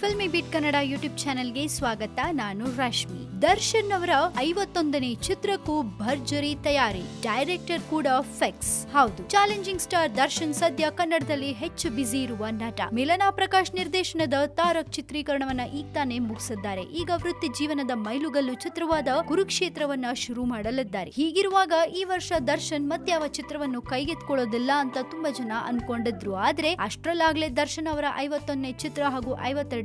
Filmy ಬಿಟ್ Kannada YouTube ಚಾನೆಲ್ಗೆ ಸ್ವಾಗತ. ನಾನು ರಶ್ಮಿ. ದರ್ಶನ್ ಅವರ ಐವತ್ತೊಂದನೇ ಚಿತ್ರಕ್ಕೂ ಭರ್ಜರಿ ತಯಾರಿ. ಡೈರೆಕ್ಟರ್ ಕೂಡ ಫೆಕ್ಸ್ ಹೌದು. ಚಾಲೆಂಜಿಂಗ್ ಸ್ಟಾರ್ ದರ್ಶನ್ ಸದ್ಯ ಕನ್ನಡದಲ್ಲಿ ಹೆಚ್ಚು ಬ್ಯುಸಿ ಇರುವ ನಟ. ಮಿಲನಾ ಪ್ರಕಾಶ್ ನಿರ್ದೇಶನದ ತಾರಕ್ ಚಿತ್ರೀಕರಣವನ್ನ ಈಗ ತಾನೇ ಮುಗಿಸಿದ್ದಾರೆ. ಈಗ ವೃತ್ತಿ ಜೀವನದ ಮೈಲುಗಲ್ಲು ಚಿತ್ರವಾದ ಕುರುಕ್ಷೇತ್ರವನ್ನ ಶುರು ಮಾಡಲಿದ್ದಾರೆ. ಹೀಗಿರುವಾಗ ಈ ವರ್ಷ ದರ್ಶನ್ ಮತ್ಯಾವ ಚಿತ್ರವನ್ನು ಕೈಗೆತ್ಕೊಳ್ಳೋದಿಲ್ಲ ಅಂತ ತುಂಬಾ ಜನ ಅನ್ಕೊಂಡಿದ್ರು. ಆದ್ರೆ ಅಷ್ಟರಲ್ಲಾಗ್ಲೇ ದರ್ಶನ್ ಅವರ ಐವತ್ತೊಂದನೇ ಚಿತ್ರ ಹಾಗೂ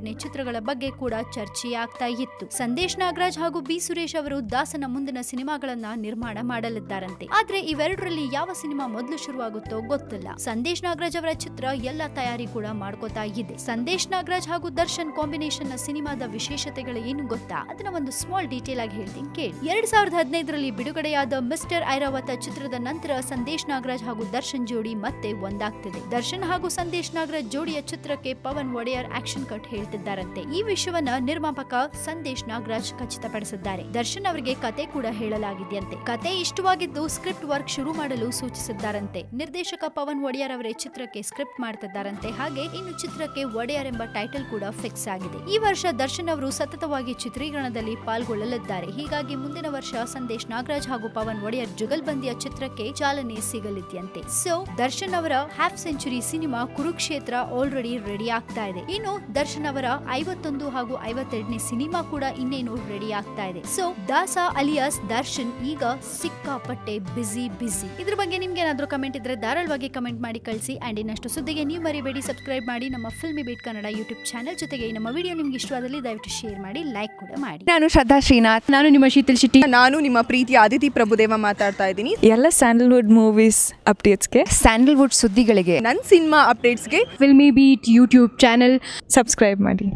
ಐವತ್ತೆರಡನೇ ಚಿತ್ರಗಳ ಬಗ್ಗೆ ಕೂಡ ಚರ್ಚೆ ಆಗ್ತಾ ಇತ್ತು. ಸಂದೇಶ್ ನಾಗರಾಜ್ ಹಾಗೂ ಬಿ ಸುರೇಶ್ ಅವರು ದಾಸನ ಮುಂದಿನ ಸಿನಿಮಾಗಳನ್ನ ನಿರ್ಮಾಣ ಮಾಡಲಿದ್ದಾರಂತೆ. ಆದ್ರೆ ಇವೆರಡರಲ್ಲಿ ಯಾವ ಸಿನಿಮಾ ಮೊದಲು ಶುರುವಾಗುತ್ತೋ ಗೊತ್ತಿಲ್ಲ. ಸಂದೇಶ್ ನಾಗರಾಜ್ ಅವರ ಚಿತ್ರ ಎಲ್ಲ ತಯಾರಿ ಕೂಡ ಮಾಡ್ಕೋತಾ ಇದೆ. ಸಂದೇಶ್ ನಾಗರಾಜ್ ಹಾಗೂ ದರ್ಶನ್ ಕಾಂಬಿನೇಷನ್ನ ಸಿನಿಮಾದ ವಿಶೇಷತೆಗಳು ಏನು ಗೊತ್ತಾ? ಅದನ್ನ ಒಂದು ಸ್ಮಾಲ್ ಡೀಟೇಲ್ ಆಗಿ ಹೇಳ್ತೀನಿ ಕೇಳಿ. ಎರಡ್ ಸಾವಿರದ ಹದಿನೈದರಲ್ಲಿ ಬಿಡುಗಡೆಯಾದ ಮಿಸ್ಟರ್ ಐರಾವತ ಚಿತ್ರದ ನಂತರ ಸಂದೇಶ್ ನಾಗರಾಜ್ ಹಾಗೂ ದರ್ಶನ್ ಜೋಡಿ ಮತ್ತೆ ಒಂದಾಗ್ತಿದೆ. ದರ್ಶನ್ ಹಾಗೂ ಸಂದೇಶ್ ನಾಗರಾಜ್ ಜೋಡಿಯ ಚಿತ್ರಕ್ಕೆ ಪವನ್ ಒಡೆಯರ್ ಆಕ್ಷನ್ ಕಟ್ ಹೇಳ್ತಿದ್ದಾರಂತೆ ಈ ವಿಷಯವನ್ನ ನಿರ್ಮಾಪಕ ಸಂದೇಶ್ ನಾಗರಾಜ್ ಖಚಿತಪಡಿಸಿದ್ದಾರೆ. ದರ್ಶನ್ ಅವರಿಗೆ ಕತೆ ಕೂಡ ಹೇಳಲಾಗಿದೆಯಂತೆ. ಕತೆ ಇಷ್ಟವಾಗಿದ್ದು ಸ್ಕ್ರಿಪ್ಟ್ ವರ್ಕ್ ಶುರು ಮಾಡಲು ಸೂಚಿಸಿದ್ದಾರಂತೆ. ನಿರ್ದೇಶಕ ಪವನ್ ಒಡೆಯರ್ ಅವರೇ ಚಿತ್ರಕ್ಕೆ ಸ್ಕ್ರಿಪ್ಟ್ ಮಾಡ್ತಿದ್ದಾರಂತೆ. ಹಾಗೆ ಇನ್ನು ಚಿತ್ರಕ್ಕೆ ಒಡೆಯರ್ ಎಂಬ ಟೈಟಲ್ ಕೂಡ ಫಿಕ್ಸ್ ಆಗಿದೆ. ಈ ವರ್ಷ ದರ್ಶನ್ ಅವರು ಸತತವಾಗಿ ಚಿತ್ರೀಕರಣದಲ್ಲಿ ಪಾಲ್ಗೊಳ್ಳಲಿದ್ದಾರೆ. ಹೀಗಾಗಿ ಮುಂದಿನ ವರ್ಷ ಸಂದೇಶ್ ನಾಗರಾಜ್ ಹಾಗೂ ಪವನ್ ಒಡೆಯರ್ ಜುಗಲ್ಬಂದಿಯ ಚಿತ್ರಕ್ಕೆ ಚಾಲನೆ ಸಿಗಲಿದೆಯಂತೆ. ಸೊ, ದರ್ಶನ್ ಅವರ half century cinema Kurukshetra already ready ಆಗ್ತಾ ಇದೆ. ಇನ್ನು ದರ್ಶನ್ ಅವರ ಐವತ್ತೊಂದು ಹಾಗೂ ಐವತ್ತೆರಡನೇ ಸಿನಿಮಾ ಕೂಡ ಇನ್ನೇನು ರೆಡಿ ಆಗ್ತಾ ಇದೆ. ಸೊ ದಾಸ ಅಲಿಯಾಸ್ ದರ್ಶನ್ ಈಗ ಸಿಕ್ಕಾಪಟ್ಟೆ ಬಿಸಿ ಬಿಸಿ ಇದ್ರ ಬಗ್ಗೆ ನಿಮ್ಗೆ ಏನಾದ್ರೂ ಕಮೆಂಟ್ ಇದ್ರೆ ಧಾರಾಳವಾಗಿ ಕಮೆಂಟ್ ಮಾಡಿ ಕಳಿಸಿ. ಅಂಡ್ ಇನ್ನಷ್ಟು ಸುದ್ದಿಗೆ ನೀವು ಮರಿಬೇಡಿ ಸಬ್ಸ್ಕ್ರೈಬ್ ಮಾಡಿ ನಮ್ಮ filmy beet Kannada YouTube channel ಜೊತೆಗೆ ಈ ನಮ್ಮ ವಿಡಿಯೋ ನಿಮ್ಗೆ ಇಷ್ಟವಾದಲ್ಲಿ ದಯವಿಟ್ಟು ಶೇರ್ ಮಾಡಿ ಲೈಕ್ ಕೂಡ ಮಾಡಿ. ನಾನು ಶ್ರದ್ಧಾ ಶ್ರೀನಾಥ್. ನಾನು ನಿಮ್ಮ ಶೀತಲ್ ಶೆಟ್ಟಿ. ನಾನು ನಿಮ್ಮ ಪ್ರೀತಿ ಆದಿತಿ ಪ್ರಭುದೇವ ಮಾತಾಡ್ತಾ ಇದ್ದೀನಿ. ಎಲ್ಲ ಸ್ಯಾಂಡಲ್ವುಡ್ ಮೂವೀಸ್ ಅಪ್ಡೇಟ್ಸ್ಗೆ? ಸ್ಯಾಂಡಲ್ವುಡ್ ಸುದ್ದಿಗಳಿಗೆ. ನನ್ನ ಸಿನಿಮಾ ಅಪ್ಡೇಟ್ಸ್ಗೆ? Filmy beet YouTube channel subscribe ಮಾಡಿ